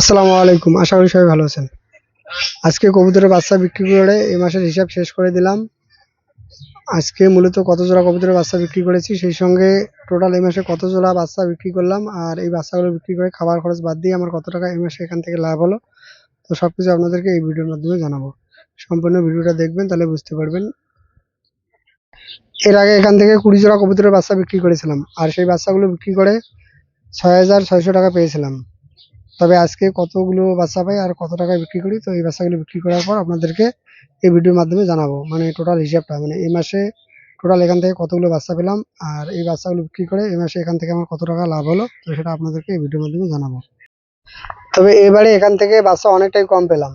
আসসালামু আলাইকুম। আশা করি সবাই ভালো আছেন। আজকে কবুতরের বাচ্চা বিক্রি করে এই মাসের হিসাব শেষ করে দিলাম। আজকে মূলত কত জোড়া কবুতরের বাচ্চা বিক্রি করেছি, সেই সঙ্গে টোটাল এই মাসে কত জোড়া বাচ্চা বিক্রি করলাম আর এই বাচ্চাগুলো বিক্রি করে খাবার খরচ বাদ দিয়ে আমার কত টাকা এই মাসে এখান থেকে লাভ হলো, তো সব কিছু আপনাদেরকে এই ভিডিওর মাধ্যমে জানাব। সম্পূর্ণ ভিডিওটা দেখবেন, তাহলে বুঝতে পারবেন। এর আগে এখান থেকে কুড়ি জোড়া কবুতরের বাচ্চা বিক্রি করেছিলাম, আর সেই বাচ্চাগুলো বিক্রি করে ছয় হাজার ছয়শো টাকা পেয়েছিলাম। তবে আজকে কতগুলো বাচ্চা পাই আর কত টাকায় বিক্রি করি, তো এই বাচ্চাগুলো বিক্রি করার পর আপনাদেরকে এই ভিডিওর মাধ্যমে জানাব মানে টোটাল হিসাবটা মানে এই মাসে টোটাল এখান থেকে কতগুলো বাচ্চা পেলাম আর এই বাচ্চাগুলো বিক্রি করে এই মাসে এখান থেকে আমার কত টাকা লাভ হলো, তো সেটা আপনাদেরকে এই ভিডিওর মাধ্যমে জানাব। তবে এবারে এখান থেকে বাচ্চা অনেকটাই কম পেলাম,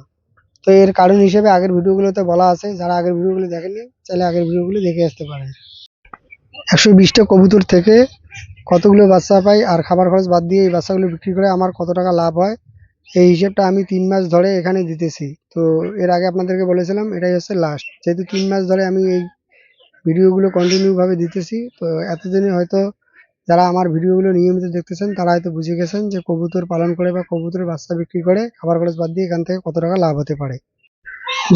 তো এর কারণ হিসেবে আগের ভিডিওগুলোতে বলা আছে, যারা আগের ভিডিওগুলো দেখেনি চাইলে আগের ভিডিওগুলো দেখে আসতে পারে একশো বিশটা কবুতর থেকে কতগুলো বাচ্চা পাই আর খাবার খরচ বাদ দিয়ে এই বাচ্চাগুলো বিক্রি করে আমার কত টাকা লাভ হয়, এই হিসেবটা আমি তিন মাস ধরে এখানে দিতেছি। তো এর আগে আপনাদেরকে বলেছিলাম, এটাই হচ্ছে লাস্ট যেহেতু তিন মাস ধরে আমি এই ভিডিওগুলো কন্টিনিউভাবে দিতেছি, তো এতদিনে হয়তো যারা আমার ভিডিওগুলো নিয়মিত দেখতেছেন, তারা হয়তো বুঝে গেছেন যে কবুতর পালন করে বা কবুতরের বাচ্চা বিক্রি করে খাবার খরচ বাদ দিয়ে এখান থেকে কত টাকা লাভ হতে পারে।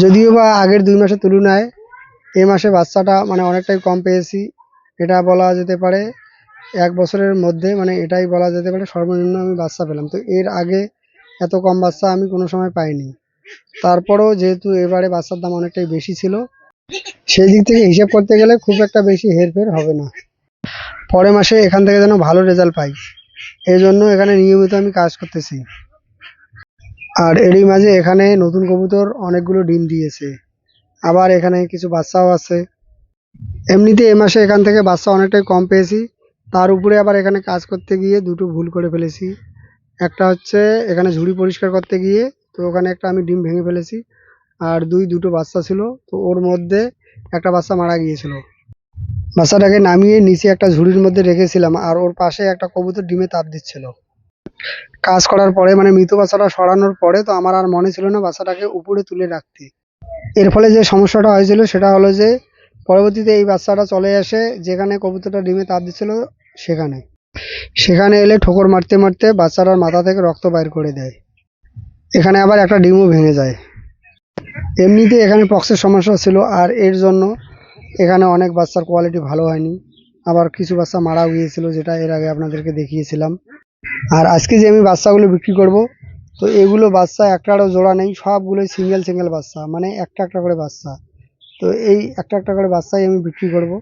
যদিও বা আগের দুই মাসের তুলনায় এ মাসে বাচ্চাটা মানে অনেকটাই কম পেয়েছি, এটা বলা যেতে পারে এক বছরের মধ্যে মানে এটাই বলা যেতে পারে সর্বনিম্ন আমি বাচ্চা পেলাম। তো এর আগে এত কম বাচ্চা আমি কোনো সময় পাইনি। তারপরেও যেহেতু এবারে বাচ্চার দাম অনেকটাই বেশি ছিল, সেই দিক থেকে হিসাব করতে গেলে খুব একটা বেশি হেরফের হবে না। পরের মাসে এখান থেকে যেন ভালো রেজাল্ট পাই এই জন্য এখানে নিয়মিত আমি কাজ করতেছি। আর এরই মাঝে এখানে নতুন কবুতর অনেকগুলো ডিম দিয়েছে। আবার এখানে কিছু বাচ্চাও আছে। এমনিতে এ মাসে এখান থেকে বাচ্চা অনেকটাই কম পেয়েছি। তার উপরে আবার এখানে কাজ করতে গিয়ে দুটো ভুল করে ফেলেছি। একটা হচ্ছে এখানে ঝুড়ি পরিষ্কার করতে গিয়ে তো ওখানে একটা আমি ডিম ভেঙে ফেলেছি আর দুই দুটো বাচ্চা ছিল তো ওর মধ্যে একটা বাচ্চা মারা গিয়েছিল। বাচ্চাটাকে নামিয়ে নিচে একটা ঝুড়ির মধ্যে রেখেছিলাম আর ওর পাশে একটা কবুতর ডিমে তাপ দিচ্ছিল। কাজ করার পরে মানে মৃত বাচ্চাটা সরানোর পরে তো আমার আর মনে ছিল না বাচ্চাটাকে উপরে তুলে রাখতে। এর ফলে যে সমস্যাটা হয়েছিল সেটা হলো যে পরবর্তীতে এই বাচ্চাটা চলে আসে যেখানে কবুতরটা ডিমে তাপ দিচ্ছিল, সেখানে। সেখানে এলে ঠোকর মারতে মারতে বাচ্চাটার মাথা থেকে রক্ত বাইর করে দেয়। এখানে আবার একটা ডিমও ভেঙে যায়। এমনিতে এখানে পক্সের সমস্যা ছিল আর এর জন্য এখানে অনেক বাচ্চার কোয়ালিটি ভালো হয়নি। আবার কিছু বাচ্চা মারাও গিয়েছিল যেটা এর আগে আপনাদেরকে দেখিয়েছিলাম। আর আজকে যে আমি বাচ্চাগুলো বিক্রি করব, তো এগুলো বাচ্চা একটারও জোড়া নেই, সবগুলোই সিঙ্গেল সিঙ্গেল বাচ্চা মানে একটা একটা করে বাচ্চা। তো এই একটা একটা করে বাচ্চাই আমি বিক্রি করব।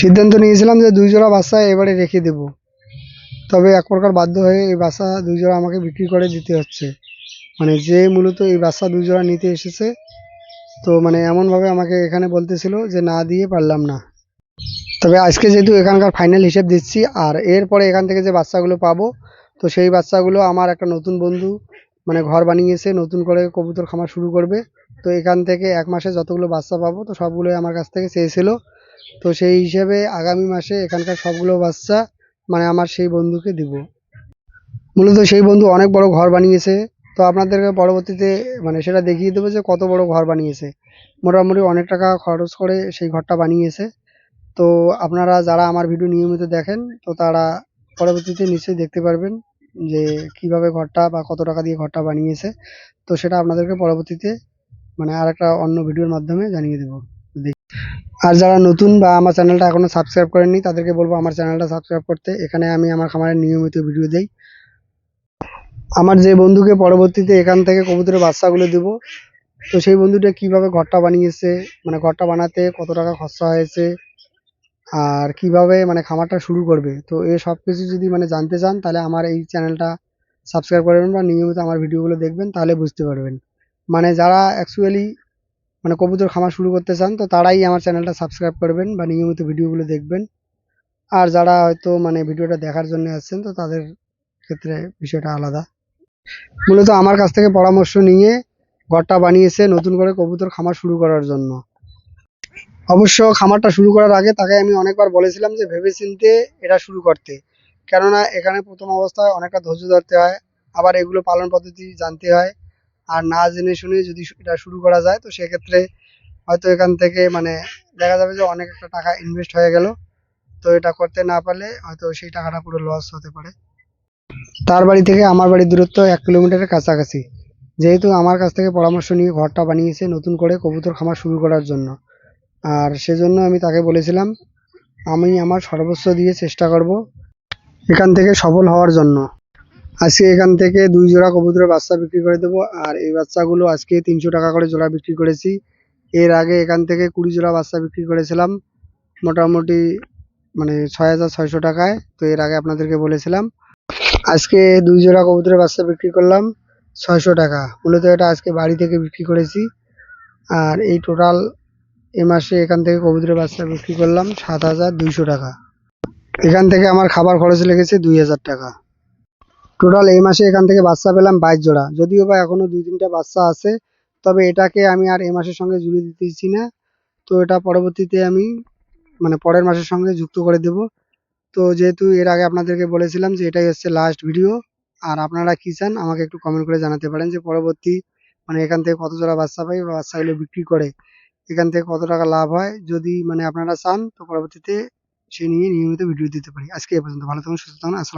সিদ্ধান্ত নিয়েছিলাম যে দুই জোড়া বাচ্চা এবারে রেখে দেব। তবে এক প্রকার বাধ্য হয়ে এই বাচ্চা দুই জোড়া আমাকে বিক্রি করে দিতে হচ্ছে। মানে যে মূলত এই বাচ্চা দুই জোড়া নিতে এসেছে, তো মানে এমনভাবে আমাকে এখানে বলতেছিল যে না দিয়ে পারলাম না। তবে আজকে যেহেতু এখানকার ফাইনাল হিসেব দিচ্ছি, আর এরপরে এখান থেকে যে বাচ্চাগুলো পাবো, তো সেই বাচ্চাগুলো আমার একটা নতুন বন্ধু মানে ঘর বানিয়েছে, নতুন করে কবুতর খামার শুরু করবে। তো এখান থেকে এক মাসে যতগুলো বাচ্চা পাবো, তো সবগুলোই আমার কাছ থেকে চেয়েছিল। তো সেই হিসেবে আগামী মাসে এখানকার সবগুলো বাচ্চা মানে আমার সেই বন্ধুকে দিব। মূলত সেই বন্ধু অনেক বড় ঘর বানিয়েছে। তো আপনাদেরকে পরবর্তীতে মানে সেটা দেখিয়ে দেবো যে কত বড় ঘর বানিয়েছে। মোটামুটি অনেক টাকা খরচ করে সেই ঘরটা বানিয়েছে। তো আপনারা যারা আমার ভিডিও নিয়মিত দেখেন, তো তারা পরবর্তীতে নিশ্চয়ই দেখতে পারবেন। যে কীভাবে ঘরটা বা কত টাকা দিয়ে ঘরটা বানিয়েছে, তো সেটা আপনাদেরকে পরবর্তীতে মানে আর একটা অন্য ভিডিওর মাধ্যমে জানিয়ে দেবো। আর যারা নতুন বা আমার চ্যানেলটা এখনও সাবস্ক্রাইব করেননি, তাদেরকে বলব আমার চ্যানেলটা সাবস্ক্রাইব করতে। এখানে আমি আমার খামারের নিয়মিত ভিডিও দেই। আমার যে বন্ধুকে পরবর্তীতে এখান থেকে কবুতরের বাচ্চাগুলো দেবো, তো সেই বন্ধুটা কীভাবে ঘরটা বানিয়েছে মানে ঘরটা বানাতে কত টাকা খরচা হয়েছে আর কীভাবে মানে খামারটা শুরু করবে? তো এই সব কিছু যদি মানে জানতে চান, তাহলে আমার এই চ্যানেলটা সাবস্ক্রাইব করবেন বা নিয়মিত আমার ভিডিওগুলো দেখবেন, তাহলে বুঝতে পারবেন। মানে যারা অ্যাকচুয়ালি মানে কবুতর খামার শুরু করতে চান, তো তারাই আমার চ্যানেলটা সাবস্ক্রাইব করবেন বা নিয়মিত ভিডিওগুলো দেখবেন। আর যারা হয়তো মানে ভিডিওটা দেখার জন্য আসছেন, তো তাদের ক্ষেত্রে বিষয়টা আলাদা। মূলত আমার কাছ থেকে পরামর্শ নিয়ে ঘরটা বানিয়েছে নতুন করে কবুতর খামার শুরু করার জন্য। অবশ্য খামারটা শুরু করার আগে তাকে আমি অনেকবার বলেছিলাম যে ভেবেচিন্তে এটা শুরু করতে। কেননা এখানে প্রথম অবস্থায় অনেকটা ধৈর্য ধরতে হয়, আবার এগুলো পালন পদ্ধতি জানতে হয়। আর না জেনে শুনে যদি এটা শুরু করা যায়, তো সেক্ষেত্রে হয়তো এখান থেকে মানে দেখা যাবে যে অনেক একটা টাকা ইনভেস্ট হয়ে গেল। তো এটা করতে না পারলে হয়তো সেই টাকাটা পুরো লস হতে পারে। তার বাড়ি থেকে আমার বাড়ির দূরত্ব এক কিলোমিটারের কাছাকাছি। যেহেতু আমার কাছ থেকে পরামর্শ নিয়ে ঘরটা বানিয়েছে নতুন করে কবুতর খামার শুরু করার জন্য। আর সেজন্য আমি তাকে বলেছিলাম, আমি আমার সর্বস্ব দিয়ে চেষ্টা করব এখান থেকে সফল হওয়ার জন্য। আজকে এখান থেকে দুই জোড়া কবুতরের বাচ্চা বিক্রি করে দেবো, আর এই বাচ্চাগুলো আজকে তিনশো টাকা করে জোড়া বিক্রি করেছি। এর আগে এখান থেকে কুড়ি জোড়া বাচ্চা বিক্রি করেছিলাম, মোটামুটি মানে ছয় হাজার ছয়শো টাকায়। তো এর আগে আপনাদেরকে বলেছিলাম, আজকে দুই জোড়া কবুতরের বাচ্চা বিক্রি করলাম ছয়শো টাকা। মূলত এটা আজকে বাড়ি থেকে বিক্রি করেছি। আর এই টোটাল এ মাসে এখান থেকে কবুতরের বাচ্চা বিক্রি করলাম সাত হাজার দুইশো টাকা। এখান থেকে আমার খাবার খরচ লেগেছে দুই হাজার টাকা। টোটাল এই মাসে এখান থেকে বাচ্চা পেলাম বাইশ জোড়া। যদিও বা এখনও দুই তিনটা বাচ্চা আছে, তবে এটাকে আমি আর এ মাসের সঙ্গে জুড়ে দিতেছি না। তো এটা পরবর্তীতে আমি মানে পরের মাসের সঙ্গে যুক্ত করে দেব। তো যেহেতু এর আগে আপনাদেরকে বলেছিলাম যে এটাই হচ্ছে লাস্ট ভিডিও আর আপনারা কি চান আমাকে একটু কমেন্ট করে জানাতে পারেন যে পরবর্তী মানে এখান থেকে কত জোড়া বাচ্চা পাই বা বাচ্চাগুলো বিক্রি করে। এখান থেকে কত টাকা লাভ হয়? যদি মানে আপনারা চান, তো পরবর্তীতে সে নিয়ে নিয়মিত ভিডিও দিতে পারি। আজকে এ পর্যন্ত। ভালো থাকুন, সুস্থ থাকুন। আসসালাম